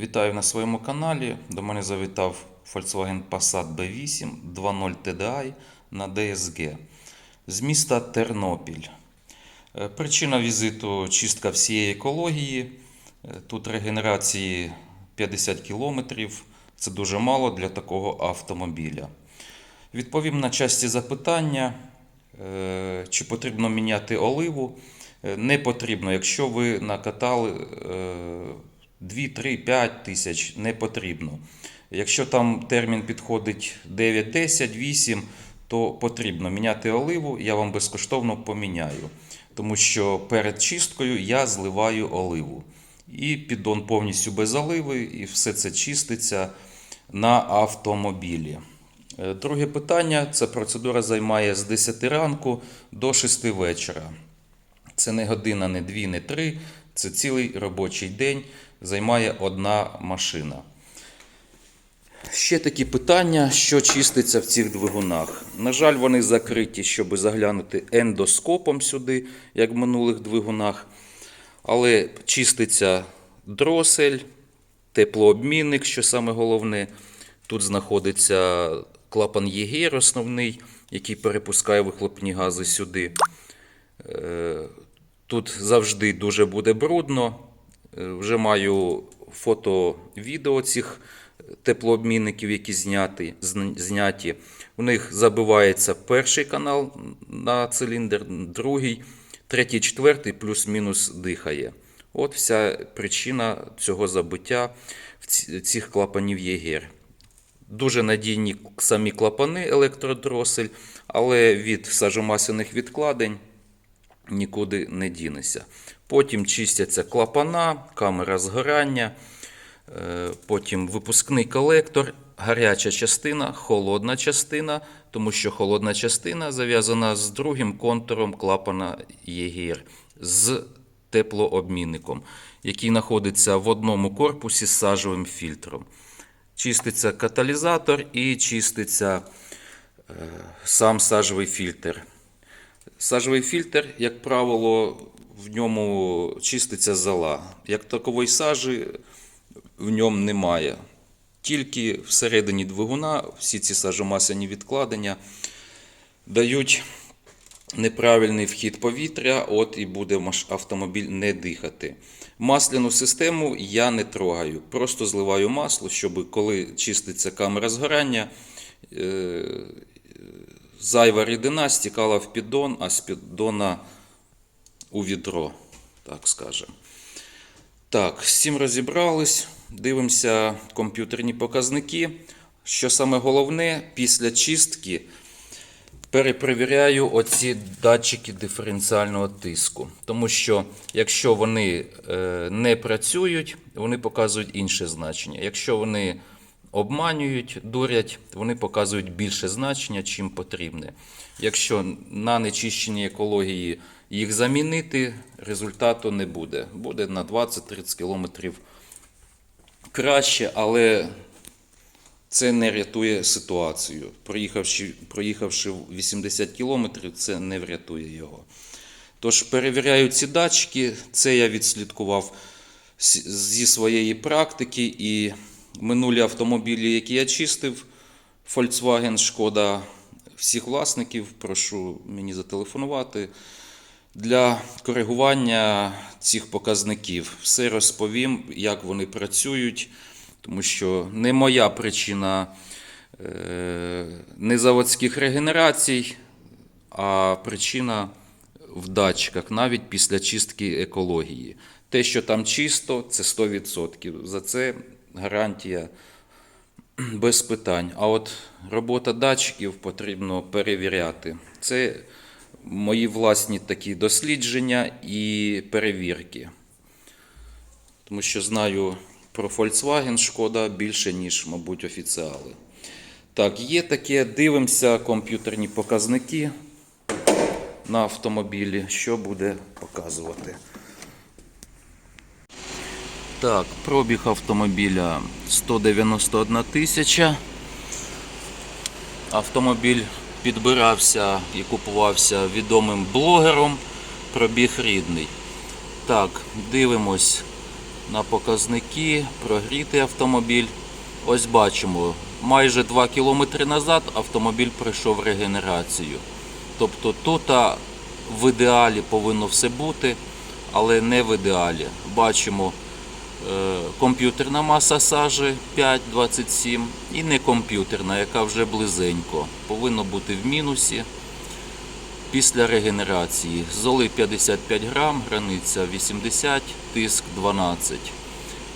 Вітаю на своєму каналі. До мене завітав Volkswagen Passat B8 2.0 TDI на DSG з міста Тернопіль. Е, Причина візиту чистка всієї екології. Е, Тут регенерації 50 км. Це дуже мало для такого автомобіля. Відповім на часті запитання, е, чи потрібно міняти оливу. Не потрібно, якщо ви накатали е, 2, 3, 5 тисяч, не потрібно. Якщо там термін підходить 9, 10, 8, то потрібно міняти оливу, я вам безкоштовно поміняю. Тому що перед чисткою я зливаю оливу. І піддон повністю без оливи, і все це чиститься на автомобілі. Е, Друге питання: ця процедура займає з 10 ранку до 6 вечора. Це не година, не дві, не три. Це цілий робочий день. Займає одна машина. Ще такі питання, що чиститься в цих двигунах. На жаль, вони закриті, щоб заглянути ендоскопом сюди, як в минулих двигунах. Але чиститься дросель, теплообмінник, що саме головне. Тут знаходиться клапан ЄГР основний, який перепускає вихлопні гази сюди. Тут завжди дуже буде брудно. Е, Вже маю фото-відео цих теплообмінників, які зняті, зняті. У них забивається перший канал на циліндр, другий, третій, четвертий, плюс-мінус дихає. От вся причина цього забиття цих клапанів ЄГР. Дуже надійні самі клапани електродросель, але від сажомасляних відкладень нікуди не дінеся. Потім чистяться клапана, камера згорання, е, потім випускний колектор, гаряча частина, холодна частина, тому що холодна частина зав'язана з другим контуром клапана ЄГР з теплообмінником, який знаходиться в одному корпусі з сажовим фільтром. Чиститься каталізатор і чиститься е, сам сажовий фільтр. Сажовий фільтр, як правило, в ньому чиститься зола. Як такової сажі в ньому немає. Тільки всередині двигуна всі ці сажомасляні відкладення дають неправильний вхід повітря, от і буде автомобіль не дихати. Масляну систему я не трогаю, просто зливаю масло, щоб коли чиститься камера згорання, е, зайва рідина стікала в піддон, а з піддона у відро, так скажемо. Так, з цим розібрались. Дивимося комп'ютерні показники. Що саме головне, після чистки перепровіряю оці датчики диференціального тиску. Тому що якщо вони е, не працюють, вони показують інше значення. Якщо вони обманюють, дурять, вони показують більше значення, чим потрібне. Якщо на нечищеній екології їх замінити, результату не буде. Буде на 20-30 км краще, але це не рятує ситуацію. Проїхавши, проїхавши 80 км, це не врятує його. Тож перевіряю ці датчики. Це я відслідкував зі своєї практики. І минулі автомобілі, які я чистив, Volkswagen, Шкода, всіх власників, прошу мені зателефонувати. Для коригування цих показників все розповім, як вони працюють, тому що не моя причина е, не заводських регенерацій, а причина в датчиках, навіть після чистки екології. Те, що там чисто, це 100%. За це гарантія без питань. А от робота датчиків потрібно перевіряти. Це мої власні такі дослідження і перевірки. Тому що знаю про Volkswagen Шкода більше, ніж, мабуть, офіціали. Так, є таке, дивимося комп'ютерні показники на автомобілі, що буде показувати. Так, пробіг автомобіля 191 тисяча. Автомобіль підбирався і купувався відомим блогером. Пробіг рідний. Так, дивимось. на показники, прогрітий автомобіль. Ось бачимо, майже 2 км назад автомобіль пройшов регенерацію. Тобто тут в ідеалі повинно все бути, але не в ідеалі. Бачимо комп'ютерна маса сажі 5,27 і не комп'ютерна, яка вже близенько. Повинно бути в мінусі після регенерації. Золи 55 грам, границя 80, тиск 12.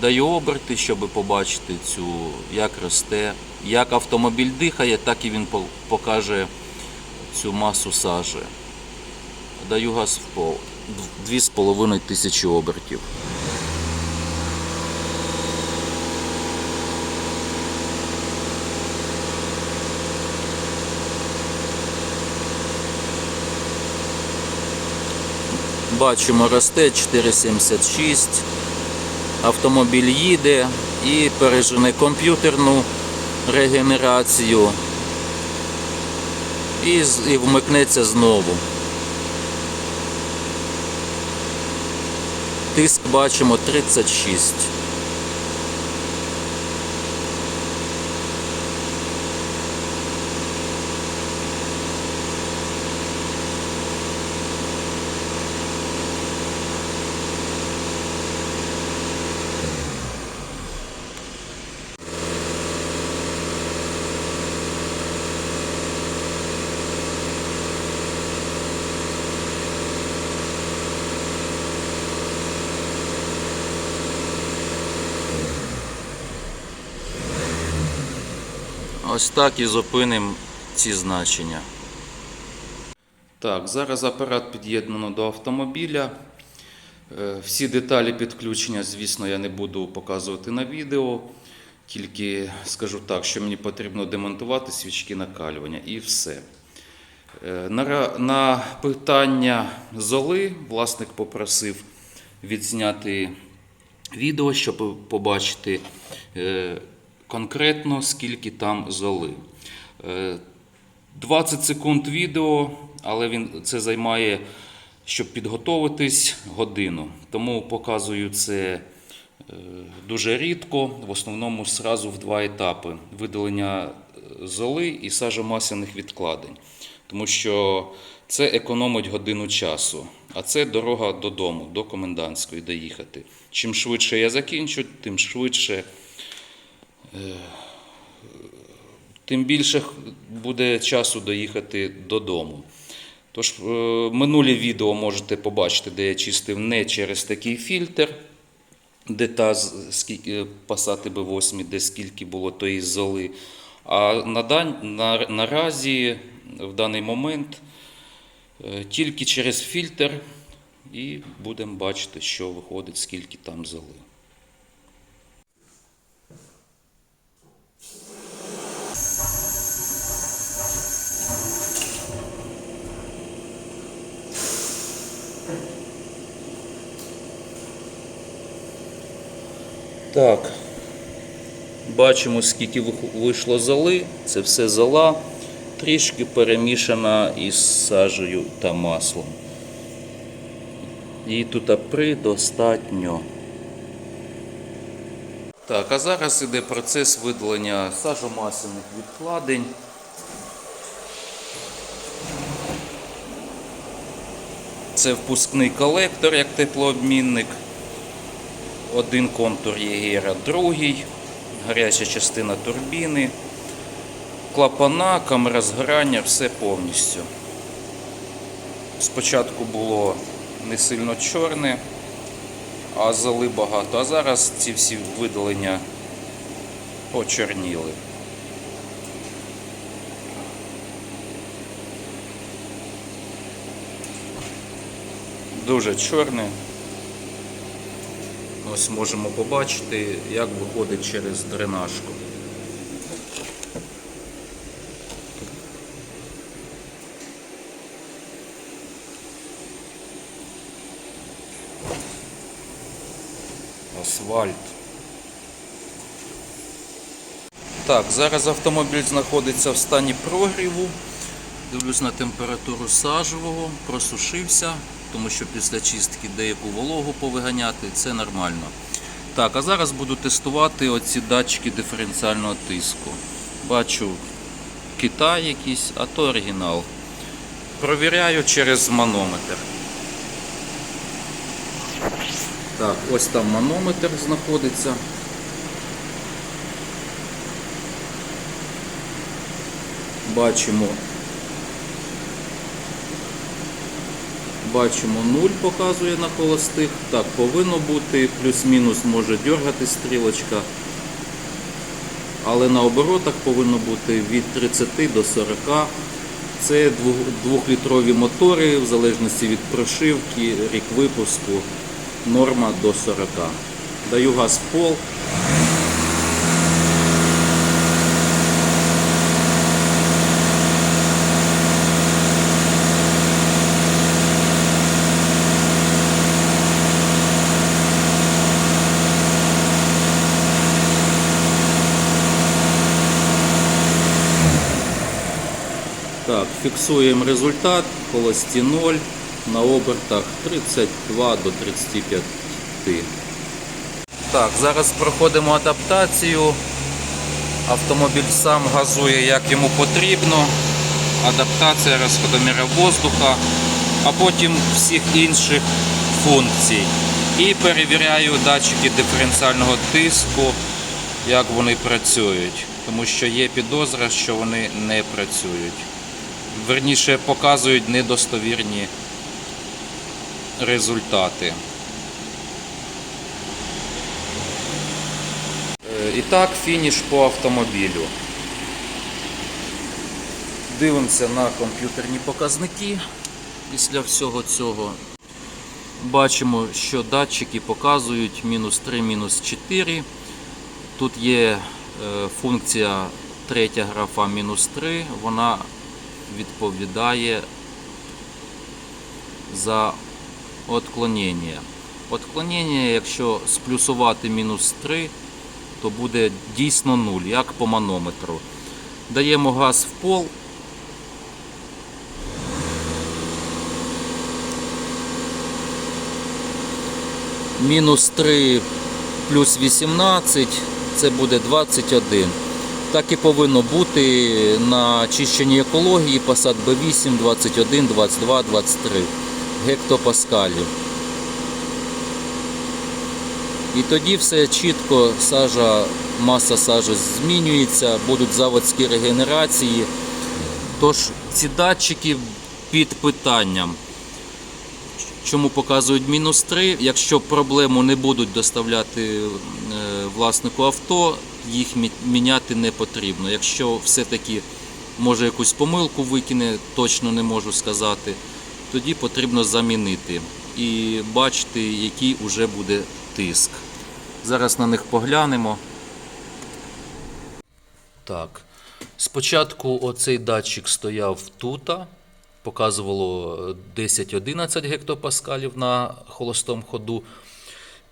Даю оберти, щоб побачити цю, як росте, як автомобіль дихає, так і він покаже цю масу сажі. Даю газ в пол. 2,5 тисячі обертів. Бачимо, росте 4,76. Автомобіль їде і пережене комп'ютерну регенерацію. І, і вмикнеться знову. Тиск бачимо 36. Ось так і зупинимо ці значення. Так, зараз апарат під'єднано до автомобіля. Е, Всі деталі підключення, звісно, я не буду показувати на відео. Тільки скажу так, що мені потрібно демонтувати свічки накалювання і все. Е, На, питання золи власник попросив відзняти відео, щоб побачити е, конкретно, скільки там золи. Е, 20 секунд відео, але він це займає, щоб підготовитись, годину. Тому показую це е, дуже рідко, в основному зразу в два етапи: видалення е, золи і сажомасляних відкладень. Тому що це економить годину часу, а це дорога додому, до комендантської доїхати. Чим швидше я закінчу, тим швидше тим більше буде часу доїхати додому. Тож е, минулі відео можете побачити, де я чистив не через такий фільтр, де та скільки пасати B8, де скільки було тої золи. А на, наразі, в даний момент, е, тільки через фільтр і будемо бачити, що виходить, скільки там золи. Так. Бачимо, скільки вийшло золи. Це все зола, трішки перемішана із сажею та маслом. Її тут предостатньо. Так, а зараз іде процес видалення сажомасляних відкладень. Це впускний колектор, як теплообмінник. Один контур Єгера, другий, гаряча частина турбіни, клапана, камера згорання, все повністю. Спочатку було не сильно чорне, а зали багато. А зараз ці всі видалення почорніли. Дуже чорне. Ось можемо побачити, як виходить через дренажку. Асфальт. Так, зараз автомобіль знаходиться в стані прогріву. Дивлюсь на температуру сажевого, просушився, тому що після чистки деяку вологу повиганяти це нормально. Так, а зараз буду тестувати оці датчики диференціального тиску. Бачу Китай якийсь, а то оригінал. Провіряю через манометр. Так, ось там манометр знаходиться. Бачимо. Бачимо 0 показує на холостих. Так, повинно бути, плюс-мінус може дергати стрілочка. Але на оборотах повинно бути від 30 до 40. Це двох- двохлітрові мотори, в залежності від прошивки, рік випуску, норма до 40. Даю газ в пол. Так, фіксуємо результат, холості 0, на обертах 32 до 35. Так, зараз проходимо адаптацію. Автомобіль сам газує як йому потрібно. Адаптація розходоміра воздуха, а потім всіх інших функцій. І перевіряю датчики диференціального тиску, як вони працюють. Тому що є підозра, що вони не працюють. Верніше показують недостовірні результати. Е, І так, фініш по автомобілю. Дивимося на комп'ютерні показники після всього цього. Бачимо, що датчики показують мінус 3, мінус 4. Тут є е, функція третя графа мінус 3, вона відповідає за отклонення. Отклонення, якщо сплюсувати мінус 3, то буде дійсно 0, як по манометру. Даємо газ в пол. Мінус 3 плюс 18 це буде 21. Так і повинно бути на очищенні екології Passat B8 21, 22, 23 гектопаскалів. І тоді все чітко, сажа, маса сажі змінюється, будуть заводські регенерації. Тож ці датчики під питанням. Чому показують мінус 3? Якщо проблему не будуть доставляти е, власнику авто, їх міняти не потрібно. Якщо все-таки може якусь помилку викине, точно не можу сказати, тоді потрібно замінити і бачити, який вже буде тиск. Зараз на них поглянемо. Так. Спочатку оцей датчик стояв тут, показувало 10-11 гектопаскалів на холостому ходу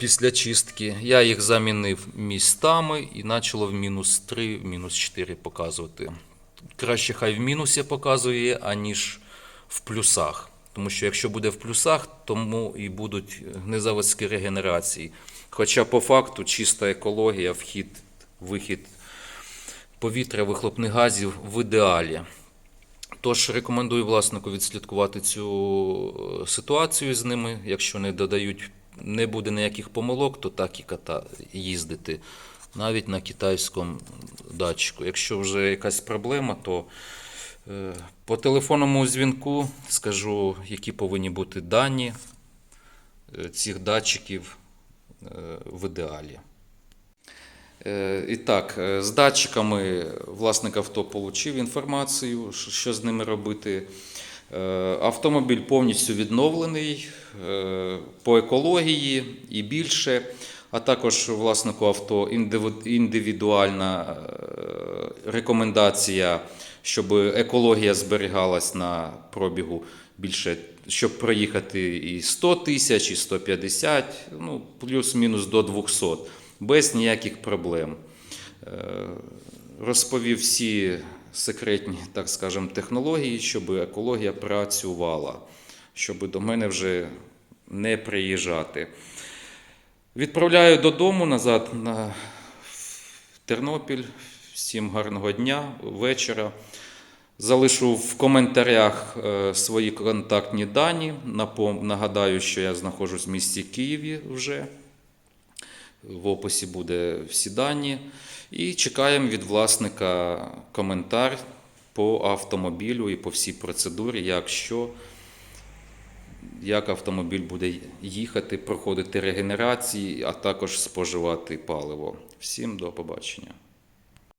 після чистки. Я їх замінив містами і почало в мінус 3, в мінус 4 показувати. Краще хай в мінусі показує, аніж в плюсах. Тому що якщо буде в плюсах, тому і будуть незаводські регенерації. Хоча по факту чиста екологія, вхід, вихід повітря вихлопних газів в ідеалі. Тож рекомендую власнику відслідкувати цю е, ситуацію з ними. Якщо не додають, не буде ніяких помилок, то так і ката їздити навіть на китайському датчику. Якщо вже якась проблема, то е, по телефонному дзвінку скажу, які повинні бути дані е, цих датчиків е, в ідеалі. І так, з датчиками власник авто отримав інформацію, що з ними робити. Е, Автомобіль повністю відновлений е, по екології і більше, а також власнику авто індивідуальна е, рекомендація, щоб екологія зберігалась на пробігу більше, щоб проїхати і 100 тисяч, і 150, ну, плюс-мінус до 200, без ніяких проблем. Розповів всі секретні, так скажемо, технології, щоб екологія працювала, щоб до мене вже не приїжджати. Відправляю додому назад на Тернопіль. Всім гарного дня, вечора. Залишу в коментарях е, свої контактні дані. Нагадаю, що я знаходжусь в місті Києві вже. В описі буде всі дані. І чекаємо від власника коментар по автомобілю і по всій процедурі, якщо як автомобіль буде їхати, проходити регенерації, а також споживати паливо. Всім до побачення.